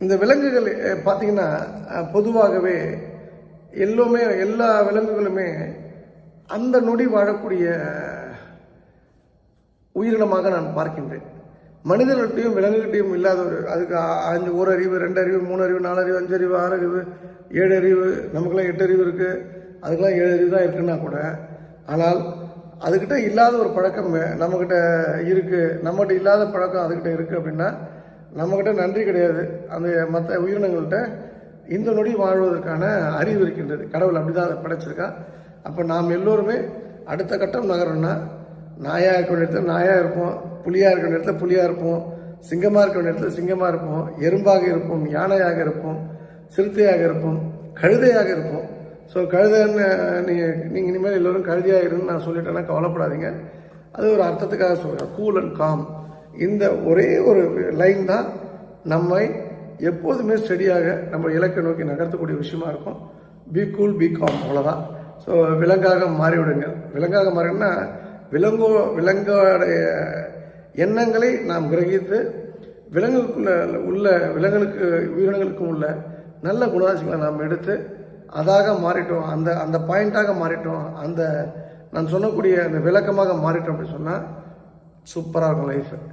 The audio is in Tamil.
இந்த விலங்குகள் பார்த்திங்கன்னா பொதுவாகவே எல்லோருமே எல்லா விலங்குகளுமே அந்த நொடி வாழக்கூடிய உயிரினமாக நான் பார்க்கின்றேன். மனிதர்கள்ட்டையும் விலங்குகிட்டையும் இல்லாத ஒரு அதுக்கு அ- அஞ்சு ஒரு அறிவு ரெண்டு அறிவு மூணு அறிவு நாலு அறிவு அஞ்சு அறிவு ஆறு அறிவு ஏழு அறிவு நமக்கெல்லாம் எட்டு அறிவு இருக்குது அதுக்கெல்லாம் ஏழு அறிவு தான் இருக்குன்னா கூட ஆனால் அதுக்கிட்ட இல்லாத ஒரு பழக்கம் நம்மக்கிட்ட இருக்குது நம்மகிட்ட இல்லாத பழக்கம் அதுக்கிட்ட இருக்குது அப்படின்னா நம்மக்கிட்ட நன்றி கிடையாது. அந்த மற்ற உயிரினங்கள்கிட்ட இந்த நொடி வாழ்வதற்கான அறிவு இருக்கின்றது. கடவுள் அப்படி தான் அதை படைச்சிருக்கா. அப்போ நாம் எல்லோருமே அடுத்த கட்டம் நகரம்னா நாயாக இருக்க வேண்டிய இடத்துல நாயாக இருப்போம் புலியாக இருக்க வேண்டிய இடத்துல புலியாக இருப்போம் சிங்கமாக இருக்க வேண்டிய இடத்துல சிங்கமாக இருப்போம் எறும்பாக இருப்போம் யானையாக இருப்போம் சிறுத்தையாக இருப்போம் கழுதையாக இருப்போம். ஸோ கழுதைன்னு நீங்கள் நீங்கள் இனிமேல் எல்லோரும் கழுதையாக இருன்னு நான் சொல்லிட்டேன்னா கவலைப்படாதீங்க. அது ஒரு அர்த்தத்துக்காக சொல்கிறேன் கூல் அண்ட் காம் இந்த ஒரே ஒரு லைன் தான் நம்மை எப்போதுமே ஸ்டடியாக நம்ம இலக்கை நோக்கி நகர்த்தக்கூடிய விஷயமா இருக்கும். பி கூல் பி காம் அவ்வளோதான் ஸோ விலங்காக மாறிவிடுங்க விலங்காக மாறினா விலங்கோ விலங்கோடைய எண்ணங்களை நாம் கிரகித்து விலங்குக்குள்ள உள்ள விலங்குகளுக்கு உயிரினங்களுக்கும் உள்ள நல்ல குணாதிசயங்களை நாம் எடுத்து அதாக மாறிட்டோம். அந்த அந்த பாயிண்ட்டாக மாறிட்டோம். அந்த நான் சொல்லக்கூடிய அந்த விளக்கமாக மாறிட்டோம் அப்படின்னு சொன்னால் சூப்பராக இருக்கும் லைஃப்